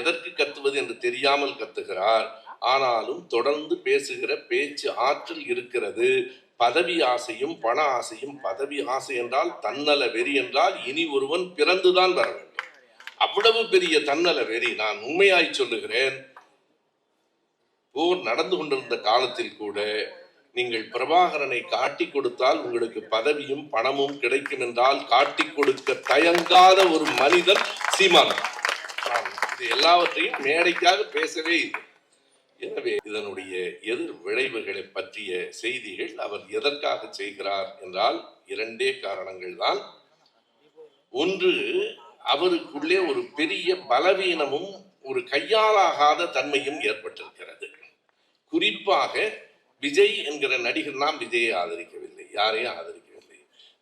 எதற்கு கத்துவது என்று தெரியாமல் கத்துகிறார். ஆனாலும் தொடர்ந்து பேசுகிற பேச்சு ஆற்றல் இருக்கிறது. பதவி ஆசையும் பண ஆசையும் பதவி ஆசை என்றால் தன்னல வெறி என்றால் இனி ஒருவன் பிறந்துதான் வர வேண்டும். அவ்வளவு பெரிய தன்னல வெறி நான் உண்மையாய் சொல்லுகிறேன். போர் நடந்து கொண்டிருந்த காலத்தில் கூட நீங்கள் பிரபாகரனை காட்டி கொடுத்தால் உங்களுக்கு பதவியும் பணமும் கிடைக்கும் என்றால் காட்டி கொடுக்க தயங்காத ஒரு மனிதன் சீமான். இது எல்லாவற்றையும் மேடைக்காக பேசவே இல்லை. எனவே இதனுடைய எதிர் விளைவுகளை பற்றிய செய்திகள் அவர் எதற்காக செய்கிறார் என்றால் இரண்டே காரணங்கள் தான். ஒன்று அவருக்குள்ளே ஒரு பெரிய பலவீனமும் ஒரு கையாலாகாத தன்மையும் ஏற்பட்டிருக்கிறது. குறிப்பாக விஜய் என்கிற நடிகர் நாம் விஜயை ஆதரிக்கவில்லை. யாரையும் ஆதரி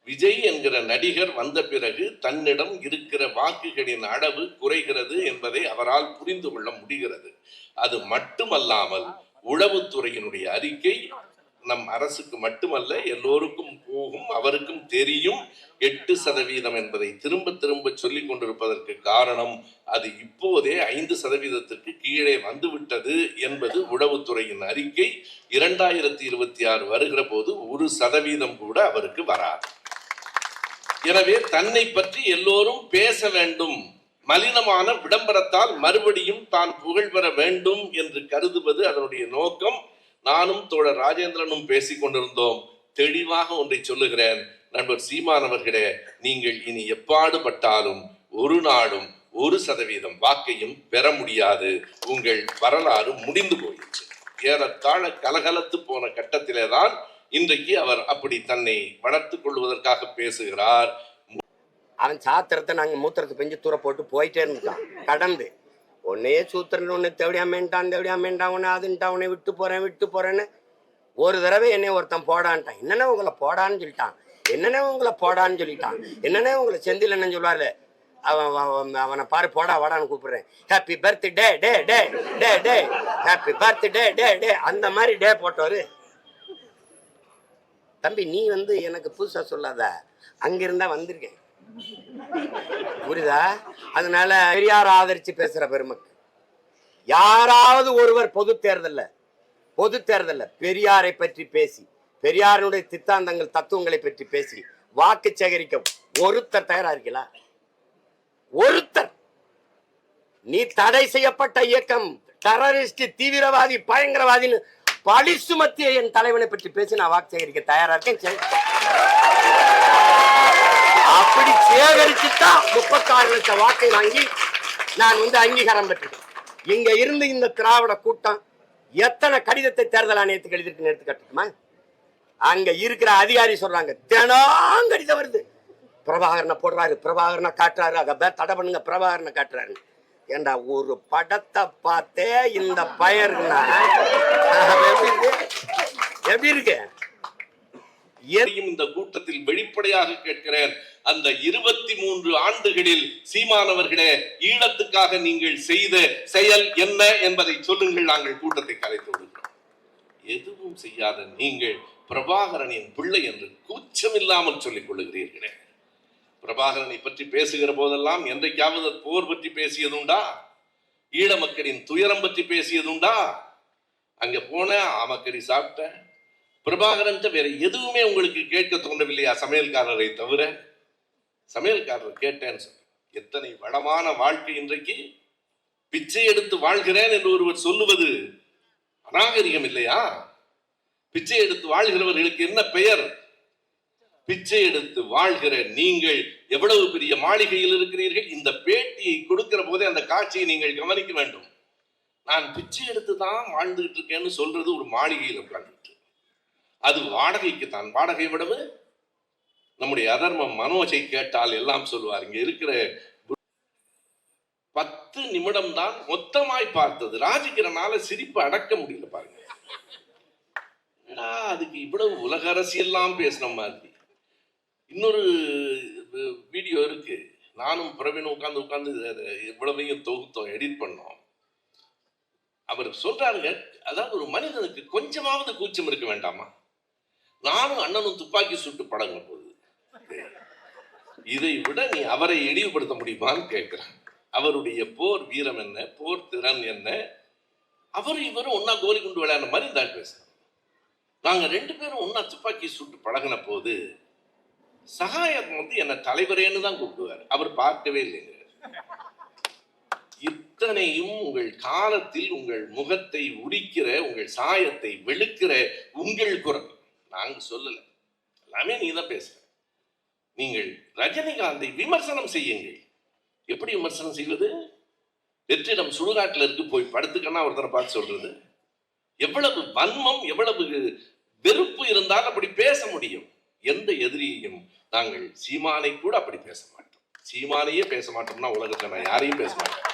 விஜய் என்கிற நடிகர் வந்த பிறகு தன்னிடம் இருக்கிற வாக்குகளின் அளவு குறைகிறது என்பதை அவரால் புரிந்து கொள்ள முடிகிறது. அது மட்டுமல்லாமல் உளவுத்துறையினுடைய அறிக்கை நம் அரசுக்கு மட்டுமல்ல எல்லோருக்கும் போகும் அவருக்கும் தெரியும். எட்டு சதவீதம் என்பதை திரும்ப திரும்ப சொல்லிக் கொண்டிருப்பதற்கு காரணம் அது இப்போதே ஐந்து சதவீதத்திற்கு கீழே வந்துவிட்டது என்பது உளவுத்துறையின் அறிக்கை. இரண்டாயிரத்தி இருபத்தி ஆறு வருகிற போது ஒரு சதவீதம் கூட அவருக்கு வராது. எனவே தன்னை பற்றி எல்லோரும் பேச வேண்டும். மலினமான விளம்பரத்தால் மறுபடியும் தான் புகழ் பெற வேண்டும் என்று கருதுவது அதனுடைய நோக்கம். நானும் தோழர் ராஜேந்திரனும் பேசிக் கொண்டிருந்தோம். தெளிவாக ஒன்றை சொல்லுகிறேன். நண்பர் சீமான் அவர்களே நீங்கள் இனி எப்பாடுபட்டாலும் ஒரு நாளும் ஒரு சதவீதம் வாக்கையும் பெற முடியாது. உங்கள் வரலாறு முடிந்து போயிடுச்சு ஏறத்தாழ கலகலத்து போன கட்டத்திலே தான் இன்றைக்கு அவர் அப்படி தன்னை வளர்த்து கொள்வதற்காக பேசுகிறார். அவன் சாத்திரத்தை நாங்கள் மூத்திரத்தை பெஞ்சு தூர போட்டு போயிட்டே இருந்துட்டான். கடந்து. உன்னையே சூத்திரன் உன்னை தேவையாமேன்ட்டான் மேண்டான் உன்னை அதுன்ட்டான் உன்னை விட்டு போறேன் விட்டு போறேன்னு ஒரு தடவை என்னை ஒருத்தன் போடான்ட்டான். என்னென்ன உங்களை போடான்னு சொல்லிட்டான். என்னென்ன உங்களை போடான்னு சொல்லிட்டான். என்னென்ன உங்களை செந்தில் என்ன சொல்லுவாரு அவன் அவன் அவனை பாரு போடா வாடான்னு கூப்பிடுறேன். ஹாப்பி பர்த்டே டே டே டே டே ஹாப்பி பர்த்டே டே டே. அந்த மாதிரி டே போட்டவரு தம்பி நீ வந்து எனக்கு புதுசா சொல்லாத. அங்கிருந்தா வந்திருக்கேன். புரியுதா? அதனால பெரியார் ஆதரிச்சு பேசுற பெருமக்கு யாராவது ஒருவர் பொது தேர்தல்ல பொது தேர்தல்ல பெரியாரை பற்றி பேசி பெரியாருடைய சித்தாந்தங்கள் தத்துவங்களை பற்றி பேசி வாக்கு சேகரிக்க ஒருத்தர் தயாரா இருக்கீங்களா? ஒருத்தர். நீ தடை செய்யப்பட்ட இயக்கம் டெரரிஸ்ட் தீவிரவாதி பயங்கரவாதின்னு பழி சுமத்திய என் தலைவனை பற்றி பேசி நான் வாக்கு சேகரிக்க தயாரா இருக்கேன். சரி. அப்படி சேகரிச்சுதான் முப்பத்தாறு லட்சம் வாக்கை வாங்கி நான் வந்து அங்கீகாரம் பெற்றிருக்கேன் இங்க இருந்து இந்த திராவிட கூட்டம் எத்தனை கடிதத்தை தேர்தல் ஆணையத்துக்கு எழுதிருக்குன்னு எடுத்துக்கட்டுமா அங்க இருக்கிற அதிகாரி சொல்றாங்க தினம் கடிதம் வருது. பிரபாகரனை போடுறாரு பிரபாகரனை காட்டுறாரு அதை தடை பண்ணுங்க பிரபாகரனை காட்டுறாரு. ஏண்டா ஒரு படத்தை பார்த்தே இந்த பயர்னா? எப்படி இருக்கு? இந்த கூட்டத்தில் வெளிப்படையாக கேட்கிறேன். அந்த இருபத்தி மூன்று ஆண்டுகளில் சீமானவர்களே ஈழத்துக்காக நீங்கள் செய்த செயல் என்ன என்பதை சொல்லுங்கள். நாங்கள் கூட்டத்தை கலைத்து விடுகிறோம். எதுவும் செய்யாத நீங்கள் பிரபாகரனின் பிள்ளை என்று கூச்சமில்லாமல் சொல்லிக் கொள்ளுகிறீர்களே. பிரபாகரனை பற்றி பேசுகிற போதெல்லாம் என்றைக்காவது போர் பற்றி பேசியதுண்டா? ஈழ மக்களின் துயரம் பற்றி பேசியதுண்டா? அங்க போன ஆமக்கறி சாப்பிட்டேன் பிரபாகரன் வேற எதுவுமே உங்களுக்கு கேட்க தோன்றவில்லையா சமையல்காரரை தவிர? சமையல்காரர் கேட்டேன்னு சொல்ல எத்தனை வளமான வாழ்க்கை இன்றைக்கு? பிச்சை எடுத்து வாழ்கிறேன் என்று ஒருவர் சொல்லுவது அநாகரிகம் இல்லையா? பிச்சை எடுத்து வாழ்கிறவர்களுக்கு என்ன பெயர்? பிச்சை எடுத்து வாழ்கிற நீங்கள் எவ்வளவு பெரிய மாளிகையில் இருக்கிறீர்கள்? இந்த பேட்டியை கொடுக்கிற போதே அந்த காட்சியை நீங்கள் கவனிக்க வேண்டும். நான் பிச்சை எடுத்து தான் வாழ்ந்துகிட்டு இருக்கேன்னு சொல்றது ஒரு மாளிகையில் உட்கார்ந்துட்டு அது வாடகைக்கு தான். வாடகை விடவு நம்முடைய அதர்மம் மனோஜை கேட்டால் எல்லாம் சொல்லுவார். இங்க இருக்கிற பத்து நிமிடம் தான் மொத்தமாய் பார்த்தது. ராஜகிரனால சிரிப்பு அடக்க முடியல பாருங்க. அதுக்கு இவ்வளவு உலக அரசியெல்லாம் பேசின மாதிரி? இன்னொரு வீடியோ இருக்கு. நானும் பிரவீன் உட்காந்து உட்காந்து இவ்வளவையும் தொகுத்தோம் எடிட் பண்ணோம். அவர் சொல்றாருங்க அதாவது ஒரு மனிதனுக்கு கொஞ்சமாவது கூச்சம் இருக்க வேண்டாமா? நானும் அண்ணனும் துப்பாக்கி சுட்டு படங்க போகுது இதை விட நீ அவரை இழிவுபடுத்த முடியுமான்னு கேட்கிறேன். அவருடைய போர் வீரம் என்ன? போர் திறன் என்ன? அவர் இவரும் ஒன்னா கோலி குண்டு விளையாடுற மாதிரி தான் ஆள் பேசுறாங்க. நாங்க ரெண்டு பேரும் ஒன்னா துப்பாக்கி சுட்டு பழகின போது சகாயம் வந்து என்ன தலைவரேன்னு தான் கூப்பிடுவார். அவர் பார்க்கவே இல்லைங்க இத்தனையும் உங்கள் காலத்தில் உங்கள் முகத்தை உரிக்கிற உங்கள் சாயத்தை வெளுக்கிற உங்கள் குரல். நாங்க சொல்லல. எல்லாமே நீ தான் பேசுற. நீங்கள் ரஜினிகாந்தை விமர்சனம் செய்யுங்கள். எப்படி விமர்சனம் செய்வது? வெற்றிடம் சுடுகாட்டில் இருக்கு போய் படுத்துக்கன்னா ஒருத்தரை பார்த்து சொல்றது. எவ்வளவு வன்மம் எவ்வளவு வெறுப்பு இருந்தால் அப்படி பேச முடியும். எந்த எதிரியையும் நாங்கள் சீமானை கூட அப்படி பேச மாட்டோம் சீமானையே பேச மாட்டோம்னா உலகத்தில் நான் யாரையும் பேச மாட்டேன்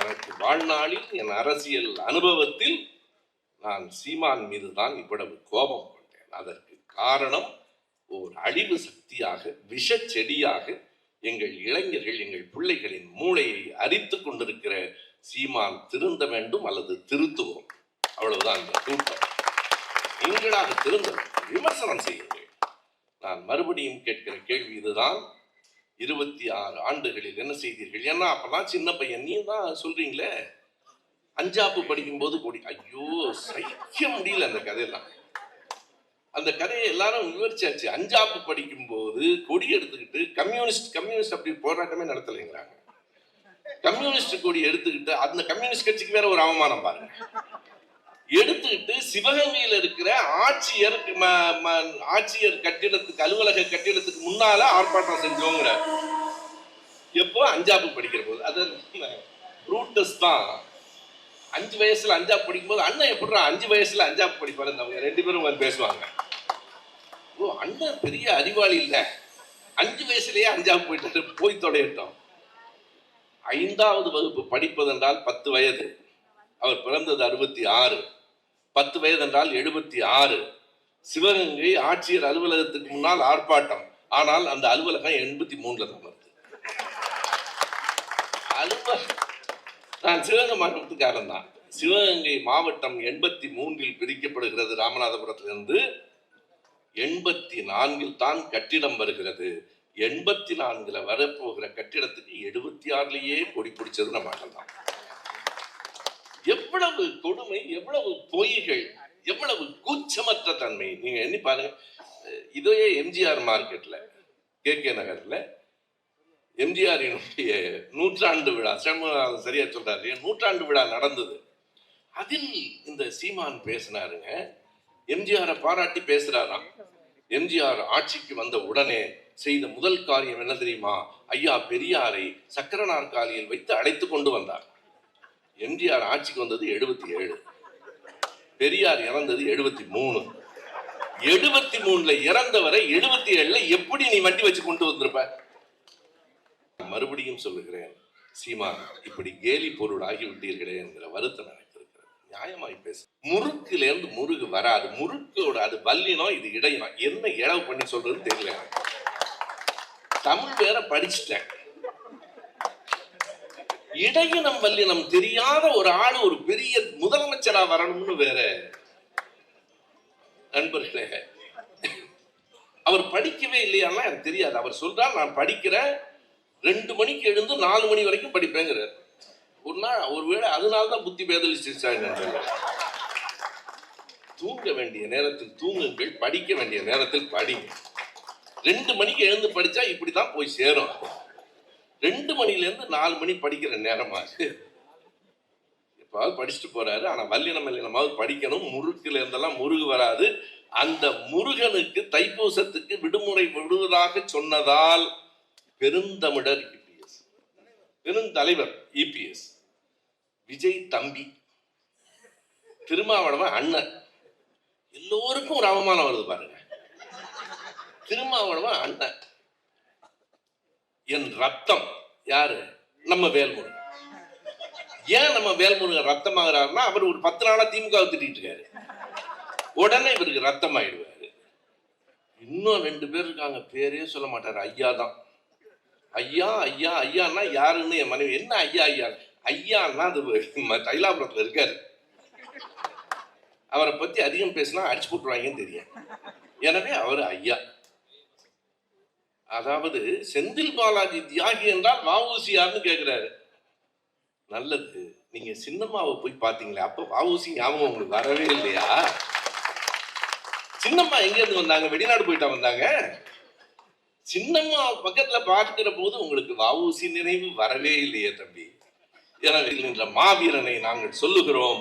எனக்கு வாழ்நாளில் என் அரசியல் அனுபவத்தில் நான் சீமான் மீது தான் இவ்வளவு கோபம் கொண்டேன். அதற்கு காரணம் ஓர் அழிவு சக்தியாக விஷ செடியாக எங்கள் இளைஞர்கள் எங்கள் பிள்ளைகளின் மூளையை அரித்து கொண்டிருக்கிற சீமான் திருந்த வேண்டும் அல்லது திருத்துவோம். அவ்வளவுதான் இந்த கூட்டம். நீங்களாக திருந்த விமர்சனம் செய்யுங்கள் நான் மறுபடியும் கேட்கிற கேள்வி இதுதான். இருபத்தி ஆறு ஆண்டுகளில் என்ன செய்தீர்கள்? ஏன்னா அப்பதான் சின்ன பையன். நீ தான் சொல்றீங்களே? அஞ்சாப்பு படிக்கும்போது கொடி. ஐயோ சைக்க முடியல அந்த கதையெல்லாம். அந்த கதையை எல்லாரும் விவரிச்சாச்சு அஞ்சாப்பு படிக்கும்போது கொடி எடுத்துக்கிட்டு கம்யூனிஸ்ட் கம்யூனிஸ்ட் அப்படி போராட்டமே நடத்தலைங்கிறாங்க. கம்யூனிஸ்ட் கொடி எடுத்துக்கிட்டு அந்த கம்யூனிஸ்ட் கட்சிக்கு வேற ஒரு அவமானம் பாருங்க. எடுத்துக்கிட்டு சிவகங்கையில் இருக்கிற ஆட்சியர் ம- ம- ஆட்சியர் கட்டிடத்துக்கு அலுவலக கட்டிடத்துக்கு முன்னால ஆர்ப்பாட்டம் செஞ்சோங்கிற எப்போ? அஞ்சாப்பு படிக்கிற போது. அது ரூட்டஸ் தான். அஞ்சு வயசுல அஞ்சாப்பு படிக்கும்போது அண்ணன் எப்படிடா அஞ்சு வயசுல அஞ்சாப்பு படிப்பாரு அவங்க ரெண்டு பேரும் வந்து பேசுவாங்க. ஓ அண்ணன் பெரிய அறிவாளி இல்லை. அஞ்சு வயசுலயே அஞ்சாப்பு போயிட்டாரு. போய் தொடையட்டும் ஐந்தாவது வகுப்பு படிப்பதென்றால் பத்து வயது. அவர் பிறந்தது அறுபத்தி ஆறு. பத்து வயது என்றால் எழுபத்தி ஆறு. சிவகங்கை ஆட்சியர் அலுவலகத்துக்கு முன்னால் ஆர்ப்பாட்டம். ஆனால் அந்த அலுவலகம் எண்பத்தி மூணுல தான் வருது. அலுவலகம் நான் சிவகங்கை மாவட்டத்துக்காரன் தான். சிவகங்கை மாவட்டம் எண்பத்தி மூன்றில் பிரிக்கப்படுகிறது. ராமநாதபுரத்திலிருந்து எண்பத்தி நான்கில் தான் கட்டிடம் வருகிறது. எண்பத்தி நான்கில் வரப்போகிற கட்டிடத்துக்கு எழுபத்தி ஆறுலேயே கொடி பிடிச்சது நம்ம தான். எவ்வளவு கொடுமை எவ்வளவு பொய்கள் எவ்வளவு கூச்சமற்ற தன்மை. நீங்க எண்ணி பாருங்க. இதையே எம்ஜிஆர் மார்க்கெட்ல கே கே நகர்ல எம்ஜிஆரினுடைய நூற்றாண்டு விழா சண்முகநாதன் சரியா சொல்றாரு நூற்றாண்டு விழா நடந்தது. அதில் இந்த சீமான் பேசினாருங்க. எம்ஜிஆரை பாராட்டி பேசுறாராம். எம்ஜிஆர் ஆட்சிக்கு வந்த உடனே செய்த முதல் காரியம் என்ன தெரியுமா? ஐயா பெரியாரை சக்கர நாற்காலியில் வைத்து அழைத்து கொண்டு வந்தார். எம்ஜிஆர் ஆட்சிக்கு வந்தது எழுபத்தி ஏழு. பெரியார் இறந்தது எழுபத்தி மூணு. எழுபத்தி மூணுல இறந்தவரை எழுபத்தி ஏழுல எப்படி நீ வண்டி வச்சு கொண்டு வந்திருப்ப? மறுபடியும் சொல்லுகிறேன் சீமா இப்படி கேலி பொருள் ஆகிவிட்டீர்களே என்கிற வருத்தம் எனக்கு இருக்கிறது. நியாயமாய் பேசு. முறுக்குல இருந்து முருகு வராது. முறுக்கோட அது வல்லினம் இது இடையினம் என்ன இழவு பண்ணி சொல்றதுன்னு தெரியல தமிழ் வேற படிச்சுட்டேன். இடையினம் வல்லினம் தெரியாத ஒரு ஆள் ஒரு பெரிய முதலமைச்சரா வரணும்னு வேற. நண்பர்களே அவர் படிக்கவே இல்லையான்னா எனக்கு தெரியாது. அவர் சொல்றார் நான் படிக்கிறேன். ரெண்டு மணிக்கு எழுந்து நாலு மணி வரைக்கும் படிப்பேங்கிறார். ஒரு நாள் ஒருவேளை அதனாலதான் புத்தி பேதலிச்சிருச்சாங்க தூங்க வேண்டிய நேரத்தில் தூங்குங்கள் படிக்க வேண்டிய நேரத்தில் படிங்க. ரெண்டு மணிக்கு எழுந்து படிச்சா இப்படிதான் போய் சேரும். ரெண்டு மணிலேருந்து நாலு மணி படிக்கிற நேரமா? எப்பாவது படிச்சுட்டு போறாரு. ஆனா வல்லினம் வல்லினமாவது படிக்கணும். முறுக்குல இருந்தெல்லாம் முருகு வராது. அந்த முருகனுக்கு தைப்பூசத்துக்கு விடுமுறை விடுவதாக சொன்னதால் பெருந்தமிழர் இபிஎஸ் பெருந்தலைவர் இபிஎஸ் விஜய் தம்பி. திருமாவளவன் அண்ணன். எல்லோருக்கும் ஒரு அவமானம் வருது பாருங்க. திருமாவளவன் அண்ணன். என் ரத்தம். யாரு? நம்ம வேல்முருகன். ஏன் நம்ம வேல்முருகன் ரத்தமாகறாருன்னா அவர் ஒரு பத்து நாளா திமுக திட்டிட்டு இருக்காரு. உடனே இவருக்கு ரத்தம் ஆயிடுவாரு இன்னும் ரெண்டு பேர் இருக்காங்க. பேரே சொல்ல மாட்டாரு. ஐயா தான். ஐயா ஐயா ஐயான்னா யாருன்னு என் மனைவி என்ன ஐயா ஐயா? ஐயான்னா அது ம- தைலாபுரத்துல இருக்காரு. அவரை பத்தி அதிகம் பேசினா அடிச்சு போட்டுருவாங்கன்னு தெரியும். எனவே அவர் ஐயா. அதாவது செந்தில் பாலாஜி தியாகி என்றால் வஉசி கேட்குறாரு நல்லது. நீங்க சின்னம்மாவை போய் பார்த்தீங்களே அப்போ வாவூசி ஞாபகம் உங்களுக்கு வரவே இல்லையா? சின்னம்மா எங்கேருந்து வந்தாங்க? வெளிநாடு போயிட்டா வந்தாங்க? சின்னம்மா பக்கத்துல பார்க்கிற போது உங்களுக்கு வாவூசி நினைவு வரவே இல்லையே தம்பி. எனவே என்ற மாவீரனை நாங்கள் சொல்லுகிறோம்.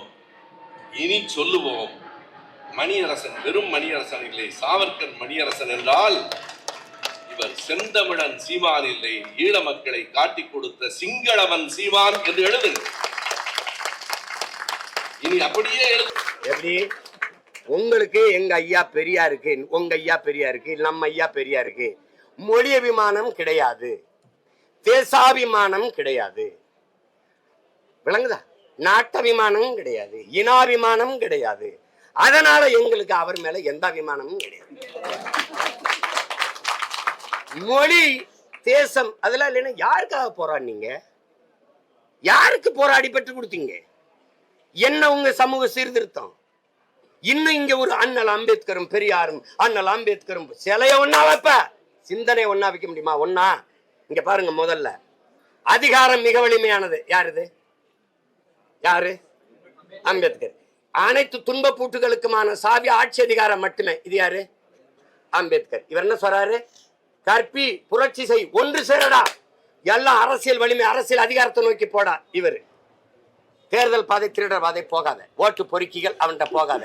இனி சொல்லுவோம். மணியரசன் வெறும் மணியரசன் இல்லை சாவர்கர் மணியரசன் என்றால் இவர் செந்தமிழன் சீமான் இல்லை. ஈழ மக்களை காட்டிக் கொடுத்த சிங்களவன் சீமான் என்று எழுதுங்க இனி அப்படியே எழுது. எப்படி? உங்களுக்கு எங்க ஐயா பெரியா இருக்கு உங்க ஐயா பெரியா இருக்கு நம்ம ஐயா பெரியா இருக்கு. மொழி அபிமானம் கிடையாது. தேசாபிமானம் கிடையாது. விளங்குதா? நாட்டபிமானம் கிடையாது. இனாபிமானம் கிடையாது. அதனால எங்களுக்கு அவர் மேல எந்த அபிமானமும் கிடையாது. மொழி தேசம் அதெல்லாம் இல்லைன்னா யாருக்காக போராடினீங்க? யாருக்கு போராடி பெற்று கொடுத்தீங்க? என்ன உங்க சமூக சீர்திருத்தம்? இன்னும் இங்க ஒரு அண்ணல் அம்பேத்கரும் பெரியாரும் அண்ணல் அம்பேத்கரும் சிலைய ஒன்னா வைப்ப? சிந்தனை ஒன்னா வைக்க முடியுமா? ஒன்னா இங்க பாருங்க முதல்ல. அதிகாரம் மிக வலிமையானது. யாருது யாரு? அம்பேத்கர். அனைத்து துன்ப பூட்டுகளுக்குமான சாவி ஆட்சி அதிகாரம் மட்டுமே. இது யாரு? அம்பேத்கர். இவர் என்ன சொல்றாரு? கற்பி புரட்சி செய் ஒன்று சேரடா. எல்லாம் அரசியல் வலிமை அரசியல் அதிகாரத்தை நோக்கி போடா இவர். தேர்தல் பாதை திருடர் பாதை போகாத. ஓட்டு பொறுக்கிகள் அவன்கிட்ட போகாத.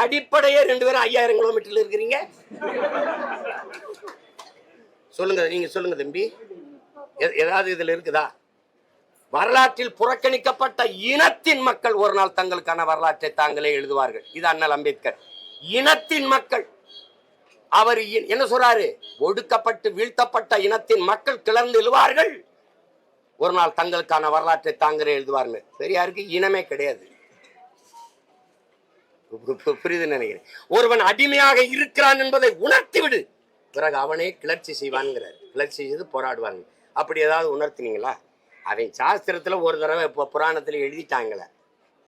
அடிப்படையே ரெண்டு பேரும் ஐயாயிரம் கிலோமீட்டர்ல இருக்கிறீங்க. சொல்லுங்க நீங்க சொல்லுங்க தம்பி. ஏதாவது இதுல இருக்குதா? வரலாற்றில் புறக்கணிக்கப்பட்ட இனத்தின் மக்கள் ஒரு நாள் தங்களுக்கான வரலாற்றை தாங்களே எழுதுவார்கள். இது அண்ணல் அம்பேத்கர். இனத்தின் மக்கள். அவர் என்ன சொல்றாரு? ஒடுக்கப்பட்டு வீழ்த்தப்பட்ட இனத்தின் மக்கள் கிளர்ந்து எழுவார்கள் ஒரு நாள் தங்களுக்கான வரலாற்றை தாங்களே எழுதுவார்கள். பெரியாருக்கு இனமே கிடையாது. புரியுது நினைக்கிறேன். ஒருவன் அடிமையாக இருக்கிறான் என்பதை உணர்த்தி விடு பிறகு அவனே கிளர்ச்சி செய்வான்ங்கிறார். கிளர்ச்சி செய்து போராடுவாங்க. அப்படி ஏதாவது உணர்த்தினீங்களா? அவன் சாஸ்திரத்துல ஒரு தடவை இப்போ புராணத்துல எழுதிட்டாங்களே.